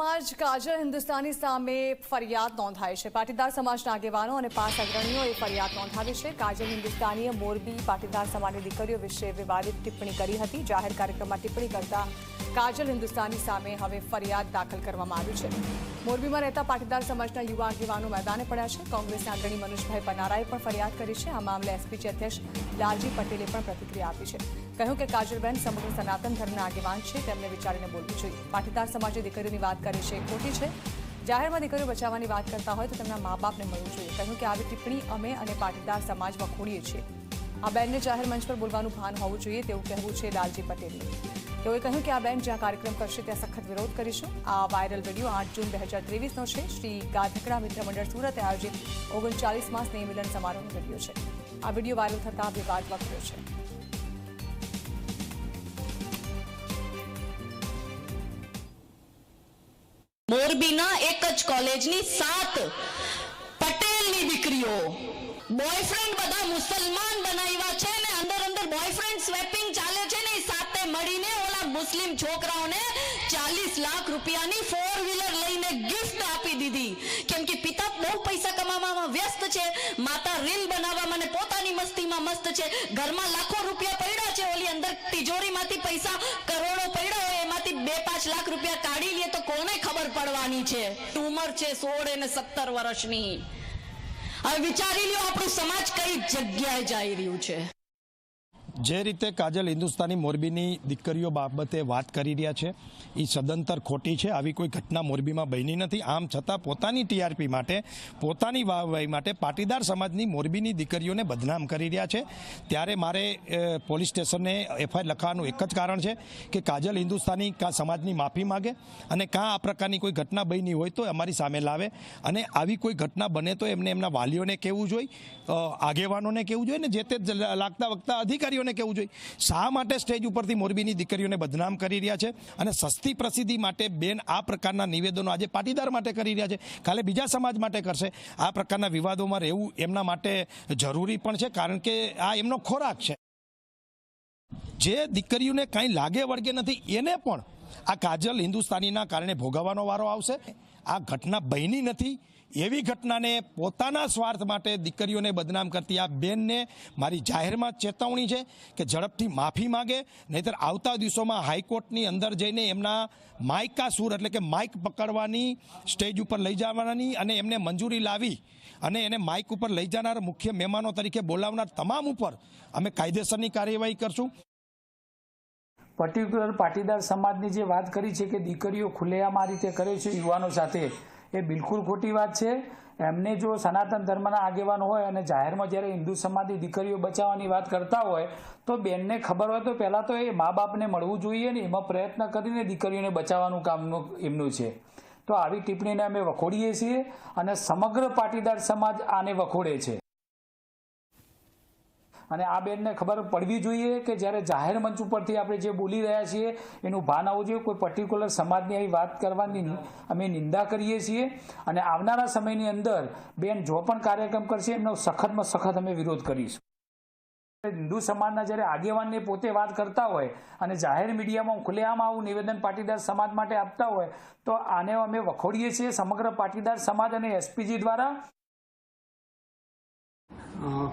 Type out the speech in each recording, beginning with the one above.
સમાજ કાજલ હિન્દુસ્તાની સામે ફરિયાદ નોંધાઈ છે. પાટીદાર સમાજના આગેવાનો અને પાંચ અગ્રણીઓએ ફરિયાદ નોંધાવી છે. કાજલ હિન્દુસ્તાનીએ મોરબી પાટીદાર સમાજની દીકરીઓ વિશે વિવાદિત ટિપ્પણી કરી હતી. જાહેર કાર્યક્રમમાં ટિપ્પણી કરતા કાજલ હિન્દુસ્તાની સામે હવે ફરિયાદ દાખલ કરવામાં આવી છે. મોરબીમાં રહેતા પાટીદાર સમાજના યુવા આગેવાનો મેદાને પડ્યા છે. કોંગ્રેસના અગ્રણી મનુષભાઈ પનારાએ પણ ફરિયાદ કરી છે. આ મામલે એસપીજી અધ્યક્ષ લાલજી પટેલે પણ પ્રતિક્રિયા આપી છે. કહ્યું કે કાજલબેન સમગ્ર સનાતન ધર્મના આગેવાન છે. તેમને વિચારીને બોલવું જોઈએ. પાટીદાર સમાજે દીકરીઓની વાત કરી છે. ખોટી છે. જાહેરમાં દીકરીઓ બચાવવાની વાત કરતા હોય તો તેમના મા બાપને મળવું જોઈએ. કહ્યું કે આવી ટિપ્પણી અમે અને પાટીદાર સમાજ વખોડીએ છીએ. આ બેનને જાહેર મંચ પર બોલવાનું ભાન હોવું જોઈએ તેવું કહેવું છે લાલજી પટેલનું તેઓએ કહ્યું કે આ બેન જ્યાં કાર્યક્રમ કરશે ત્યાં સખત વિરોધ કરીશું. આ વાયરલ વીડિયો આઠ જૂન બે હજાર ત્રેવીસનો છે. શ્રી ગાધકડા મિત્ર મંડળ સુરતે આયોજિત ઓગણચાલીસમાં સ્નેહ મિલન સમારોહનો વીડિયો છે. આ વીડિયો વાયરલ થતાં વિવાદ વકર્યો છે. મોરબીના એક જ કોલેજની સાત પટેલની દીકરીઓ. બોયફ્રેન્ડ બધા મુસલમાન બનાવ્યા છે ને અંદર અંદર બોયફ્રેન્ડ સ્વેપિંગ ચાલે છે ને સાથે મળીને મુસ્લિમ છોકરાઓને ચાલીસ લાખ રૂપિયાની ફોર વ્હીલર લઈને ગિફ્ટ આપી દીધી. કેમ કે પિતા બહુ પૈસા કમાવામાં વ્યસ્ત છે, માતા રીલ બનાવવામાં પોતાની મસ્તીમાં મસ્ત છે, ઘરમાં લાખો રૂપિયા પડ્યા છે, ઓલી અંદર તિજોરીમાંથી પૈસા કરોડો પડ્યા હોય, એમાંથી બે પાંચ લાખ રૂપિયા કાઢી લે તો કોને ખબર પડવાની છે? ઉંમર છે સોળ અને સત્તર વર્ષની. હવે વિચારી લ્યો, આપણું સમાજ કઈ જગ્યાએ જઈ રહ્યું છે? જે રીતે કાજલ હિન્દુસ્તાની મોરબીની દીકરીઓ બાબતે વાત કરી રહ્યા છે એ સદંતર ખોટી છે. આવી કોઈ ઘટના મોરબીમાં બની નથી. આમ છતાં પોતાની ટીઆરપી માટે, પોતાની વાહવાહી માટે પાટીદાર સમાજની મોરબીની દીકરીઓને બદનામ કરી રહ્યા છે. ત્યારે મારે પોલીસ સ્ટેશને એફઆઈઆર લખવાનું એક જ કારણ છે કે કાજલ હિન્દુસ્તાની કાં સમાજની માફી માગે અને કાં આ પ્રકારની કોઈ ઘટના બની હોય તો અમારી સામે લાવે. અને આવી કોઈ ઘટના બને તો એમને એમના વાલીઓને કહેવું જોઈએ આગેવાનોને કહેવું જોઈએ ને જે તે લાગતા વખતા અધિકારીઓને કહેવું જોઈએ? શા માટે સ્ટેજ ઉપરથી મોરબીની દીકરીઓને બદનામ કરી રહ્યા છે? અને સસ્તી પ્રસિદ્ધિ માટે બેન આ પ્રકારના નિવેદનો આજે પાટીદાર માટે કરી રહ્યા છે? કાલે બીજા સમાજ માટે કરશે? આ પ્રકારના વિવાદોમાં રહેવું એમના માટે જરૂરી પણ છે, કારણ કે આ એમનો ખોરાક છે. જે દીકરીઓને કાંઈ લાગે વળગે નથી, એને પણ આ કાજલ હિન્દુસ્તાનીના કારણે ભોગવવાનો વારો આવશે. આ ઘટના બની નથી. એવી ઘટનાને પોતાના સ્વાર્થ માટે દીકરીઓને બદનામ કરતી આ બેનને મારી જાહેરમાં ચેતવણી છે કે ઝડપથી માફી માગે, નહીતર આવતા દિવસોમાં હાઈકોર્ટની અંદર જઈને એમના માઇકા એટલે કે માઇક પકડવાની સ્ટેજ ઉપર લઈ જવાની અને એમને મંજૂરી લાવી અને એને માઇક ઉપર લઈ જનાર મુખ્ય મહેમાનો તરીકે બોલાવનાર તમામ ઉપર અમે કાયદેસરની કાર્યવાહી કરશું. પર્ટિક્યુલર પાટીદાર સમાજની જે વાત કરી છે કે દીકરીઓ ખુલ્લેઆમ આ રીતે કરે છે, યુવાનો સાથે એ બિલકુલ ખોટી વાત છે. એમને જો સનાતન ધર્મના આગેવાન હોય અને જાહેરમાં જ્યારે હિન્દુ સમાજની દીકરીઓ બચાવવાની વાત કરતા હોય, તો બેનને ખબર હોય તો પહેલાં તો એ મા બાપને મળવું જોઈએ ને એમાં પ્રયત્ન કરીને દીકરીઓને બચાવવાનું કામનું એમનું છે. તો આવી ટિપ્પણીને અમે વખોડીએ છીએ અને સમગ્ર પાટીદાર સમાજ આને વખોડે છે. અને આ બેનને ખબર પડવી જોઈએ કે જ્યારે જાહેર મંચ ઉપરથી આપણે જે બોલી રહ્યા છીએ, એનું ભાન આવવું જોઈએ. કોઈ પર્ટિક્યુલર સમાજની આવી વાત કરવાની અમે નિંદા કરીએ છીએ. અને આવનારા સમયની અંદર બેન જો પણ કાર્યક્રમ કરશે, એમનો સખતમાં સખત અમે વિરોધ કરીશું. હિન્દુ સમાજના જ્યારે આગેવાનને પોતે વાત કરતા હોય અને જાહેર મીડિયામાં ખુલ્લેઆમ આવું નિવેદન પાટીદાર સમાજ માટે આપતા હોય, તો આને અમે વખોડીએ છીએ. સમગ્ર પાટીદાર સમાજ અને એસપીજી દ્વારા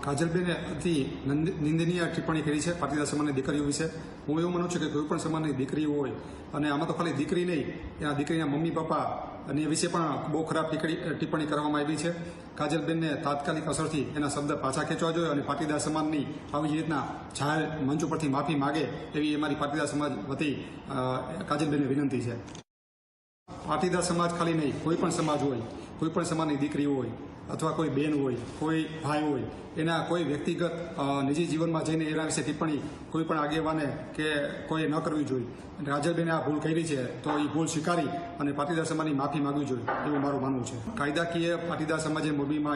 કાજલબેને અતિ નંદ- નિંદનીય ટિપ્પણી કરી છે પાટીદાર સમાજની દીકરીઓ વિશે. હું એવું માનું છું કે કોઈ પણ સમાજની દીકરી હોય, અને આમાં તો ખાલી દીકરી નહીં એના દીકરીના મમ્મી, પપ્પા, અને એ વિશે પણ બહુ ખરાબ ટિપ્પણી કરવામાં આવી છે. કાજલબેનને તાત્કાલિક અસરથી એના શબ્દ પાછા ખેંચવા જોઈએ અને પાટીદાર સમાજની આવી રીતના જાહેર મંચ ઉપરથી માફી માગે એવી અમારી પાટીદાર સમાજ વતી કાજલબેનને વિનંતી છે. પાટીદાર સમાજ ખાલી નહીં કોઈ પણ સમાજ હોય કોઈ પણ સમાજની દીકરી હોય અથવા કોઈ બેન હોય, કોઈ ભાઈ હોય, એના કોઈ વ્યક્તિગત નિજી જીવનમાં જઈને એના વિશે ટિપ્પણી કોઈ પણ આગેવાને કે કોઈ ન કરવી જોઈએ. રાજલબેને આ ભૂલ કરી છે, તો એ ભૂલ સ્વીકારી અને પાટીદાર સમાજની માફી માંગવી જોઈએ, એવું મારું માનવું છે. કાયદાકીય પાટીદાર સમાજે મોરબીમાં